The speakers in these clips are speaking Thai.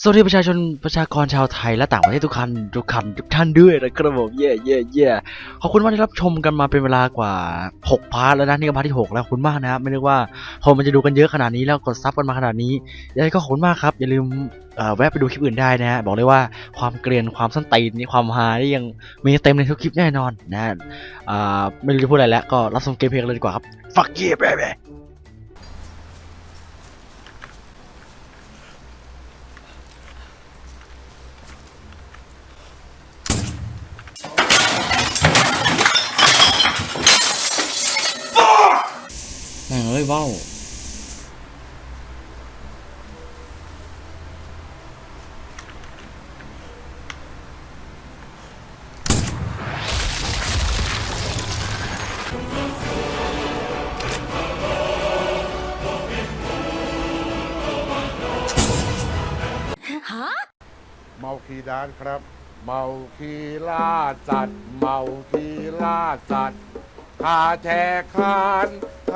สวัสดีประชาชนประชากรชาวไทยและต่างประเทศทุกท่านทุกท่านทุกท่านด้วยนะครับผมเย่เย่เย่ขอบคุณมากที่รับชมกันมาเป็นเวลากว่า 6 พาร์ทแล้วนะนี่ก็พาร์ทที่ 6 แล้วขอบคุณมากนะครับไม่นึกว่าคนมันจะดูกันเยอะขนาดนี้แล้วกดซับกันมาขนาดนี้ยังไงก็ขอบคุณมากครับ อย่าลืมแวะไปดูคลิปอื่นได้นะฮะบอกเลยว่าความเกรียนความสั้นตีนนี่ความฮานี่ยังมีเต็มในทุกคลิปแน่นอนนะฮะอ่าไม่รู้จะพูดอะไรแล้วก็รับชมเกมเพลงเลยดีกว่าครับ fuck yeah baby อ้ยว้าวเมาคีดานครับ เมาคีล่าสัตว์ เมาคีล่าสัตว์ข้าแชร์คาน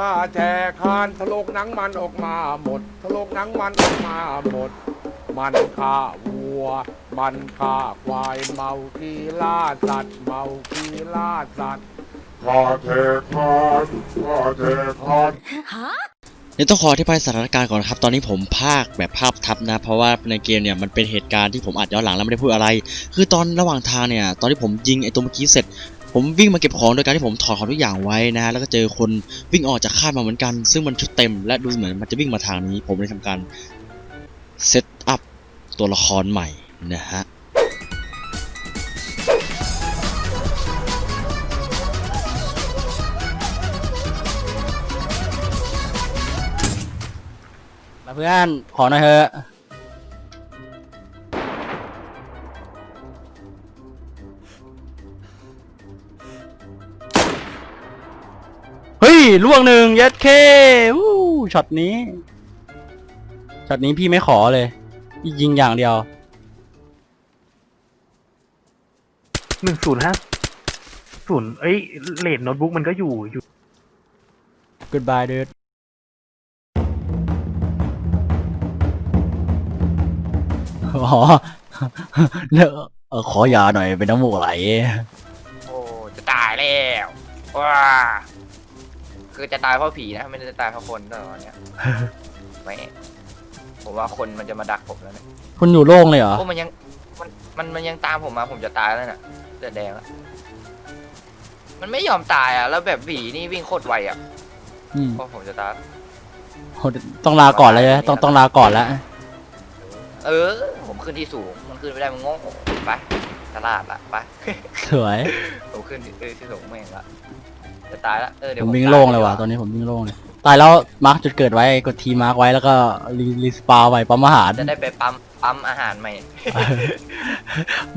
ข้าแชร์คานทะลกหนังมันออกมาหมดทะลกหนังมันออกมาหมด มันฆ่าวัว มันฆ่าควายเมาคีล่าสัตว์เมาคีล่าสัตว์ข้าแชร์คานข้าแชร์คาน เดี๋ยวต้องขออธิบายสถานการณ์ก่อนครับ ตอนนี้ผมภาคแบบภาพทับนะ เพราะว่าในเกมเนี่ยมันเป็นเหตุการณ์ที่ผมอัดย้อนหลังแล้วไม่ได้พูดอะไร คือตอนระหว่างทางเนี่ย ตอนที่ผมยิงไอ้ตัวเมื่อกี้เสร็จ ผมวิ่งมาเก็บของโดยการที่ผมถอดของทุกอย่างไว้นะฮะแล้วก็เจอคนวิ่งออกจากค่ายมาเหมือนกัน ซึ่งมันชุดเต็มและดูเหมือนมันจะวิ่งมาทางนี้ ผมเลยทำการเซตอัพตัวละครใหม่นะฮะเพื่อนขอหน่อยเถอะ ล่วงหนึ่งเย็ดเควู้ช็อตนี้ ช็อตนี้พี่ไม่ขอเลยพี่ยิงอย่างเดียวหนึ่งศูนย์ห้าศูนย์เอ้ยเลดโน้ตบุ๊กมันก็อยู่อยู่ goodbye dude อ๋อเนอะเออขอยาหน่อยเป็นน้ำมูกไหล โอ้ จะตายแล้วว้า คือจะตายเพราะผีนะไม่ได้จะตายเพราะคนตอนเนี้ยไม่ผมว่าคนมันจะมาดักผมแล้วเนี่ยคุณอยู่โล่งเลยเหรอ โอ้มันยังมันมันมันยังตามผมมาผมจะตายแล้วน่ะเลือดแดงแล้วมันไม่ยอมตายอะ แล้วแบบผีนี่วิ่งโคตรไวอะอืมเพราะผมจะตายโหต้องลาก่อนเลยนะต้องต้องลาก่อนแล้ว เออ ผมขึ้นที่สูง มันขึ้นไม่ได้มันโง่ไปตลาดละไป สวย ผมขึ้นที่เออที่สูงแม่งละ จะตายละเออเดี๋ยผวมวิ่งตาโล่งเลยว่ะดีกาตอนนี้ผมวิ่งโล่งเลยตายแล้วมาร์กจุดเกิดไว้กดทีมาร์กไว้แล้วก็รีรีสปาไว้ปั๊มอาหารจะได้ไปปั๊มปั๊มอาหารใหม่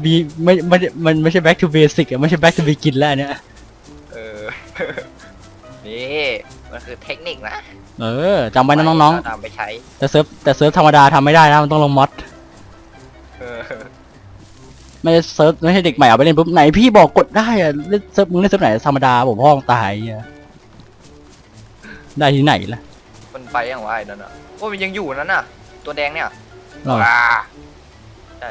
บีไม่ไม่มันไม่ใช่ back to basic อะไม่ใช่ back to begin แล้วอันเนี่ยเออนี่มันคือเทคนิคนะเออจำไว้นะน้องตามไปใช้ๆแต่เซิร์ฟแต่เซิร์ฟธรรมดาทำไม่ได้นะมันต้องลงมอดเออ ไม่ใช่เซิร์ฟไม่ใช่เด็กใหม่เอาไปเล่นปุ๊บไหนพี่บอกกดได้อะเล่นเซิร์ฟมึงเล่นเซิร์ฟไหนธรรมดาผมพ่องตายอะได้ที่ไหนล่ะมันไปอย่างไรนั่นอะโอ้ยมันยังอยู่นั่นน่ะ ตัวแดงเนี่ยอ๋อว้าใช่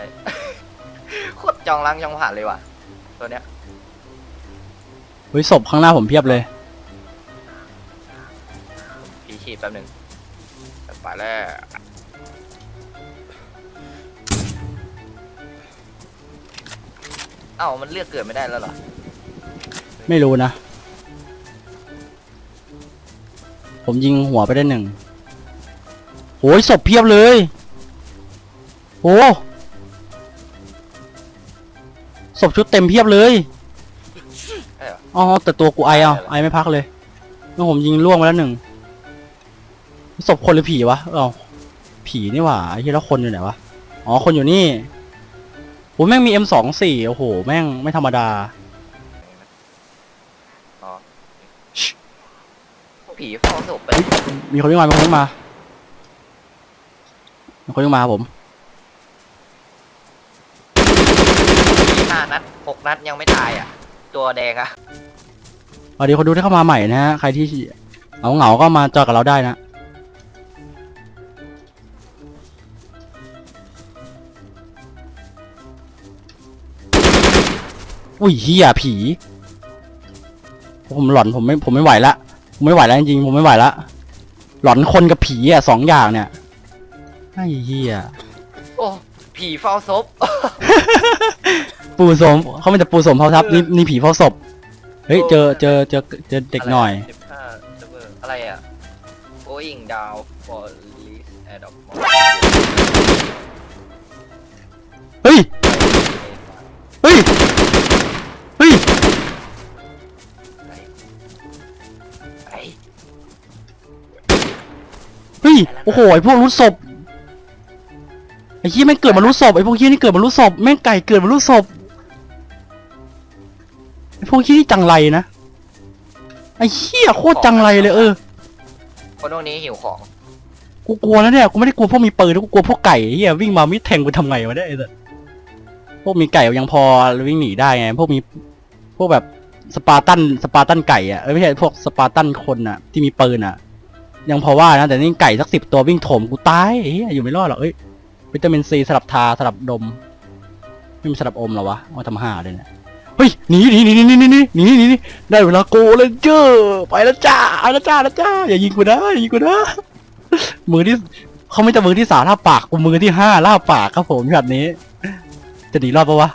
โคตรจองล้างจองผ่านเลยว่ะ ตัวเนี้ยเฮ้ยศพข้างหน้าผมเพียบเลยพีชีพแป๊บหนึ่งไปแล้ว เอ้ามันเลือกเกิดไม่ได้แล้วเหรอไม่รู้นะ ผมยิงหัวไปได้หนึ่งโอ้ยศพเพียบเลยโอ้ศพชุดเต็มเพียบเลยใช่เหรออ๋อแต่ตัวกูไอเอาอะไรไอไม่พักเลยเมื่อผมยิงล่วงไปแล้วหนึ่งศพคนหรือผีวะเอ้าผีนี่หว่าไอ้ที่แล้วคนอยู่ไหนวะ อ๋อ คนอยู่นี่โอ้แม่งมี M สองสี่โอ้โห แม่งไม่ธรรมดา อ๋อผีเฝ้าศพไปมีคนวิ่งมา มีคนวิ่งมา มีคนวิ่งมาครับผม ห้านัดหกนัดยังไม่ตายอะ ตัวแดงอะ สวัสดีคนดูที่เข้ามาใหม่นะฮะ ใครที่เหงาเหงาๆก็มาจอยกับเราได้นะ อุ้ยเฮียผี ผมหลอนผมไม่ผมไม่ไหวละผมไม่ไหวแล้วจริงๆผมไม่ไหวละหลอนคนกับผีอะสองอย่างเนี่ยไอ้เฮียโอ้ ผีเฝ้าศพ ปูสมเขาไม่จะปูสมเผาทับนี่นี่ผีเฝ้าศพเฮ้ยเจอเจอเจอเจอเด็กหน่อย สิบห้าเซิร์ฟเวอร์อะไรอะ going down for release add of เฮ้ย โอ้โหไอพวกรู้ศพไอ้เฮียแม่งเกิดมารู้ศพไอ้พวกเฮียนี่เกิดมารู้ศพแม่งไก่เกิดมารู้ศพไอ้พวกเฮียนี่จังไรนะไอ้เฮียโคตรจังไรเลยเออคนพวกนี้หิวของกูกลัวนะเนี่ยกูไม่ได้กลัวพวกมีปืนนะกูกลัวพวกไก่เฮียวิ่งมามิดแทงกูทำไงวะเนี่ยไอ้สัสพวกมีไก่ยังพอวิ่งหนีได้ไงพวกมีพวกแบบสปาร์ตันสปาร์ตันไก่อะเอ้ยไม่ใช่พวกสปาร์ตันคนอะที่มีปืนอะ ยังพอว่านะ แต่นี่ไก่สักสิบตัววิ่งโถมกูตายเฮียอยู่ไม่รอดหรอกเอ้ยวิตามินซีสลับทาสลับดม ไม่มีสลับอมหรอวะมาทำห่าเลยเนี่ยเฮ้ยหนีหนีหนีหนีหนีหนีหนีหนีหนีได้เวลาโกเลยเจอไปแล้วจ้าไปแล้วจ้าแล้วจ้าอย่ายิงกูนะอย่ายิงกูนะมือที่เขาไม่จะมือที่สามล่าปากกูมือที่ห้าล่าปากครับผมแบบนี้ จะหนีรอดปะวะ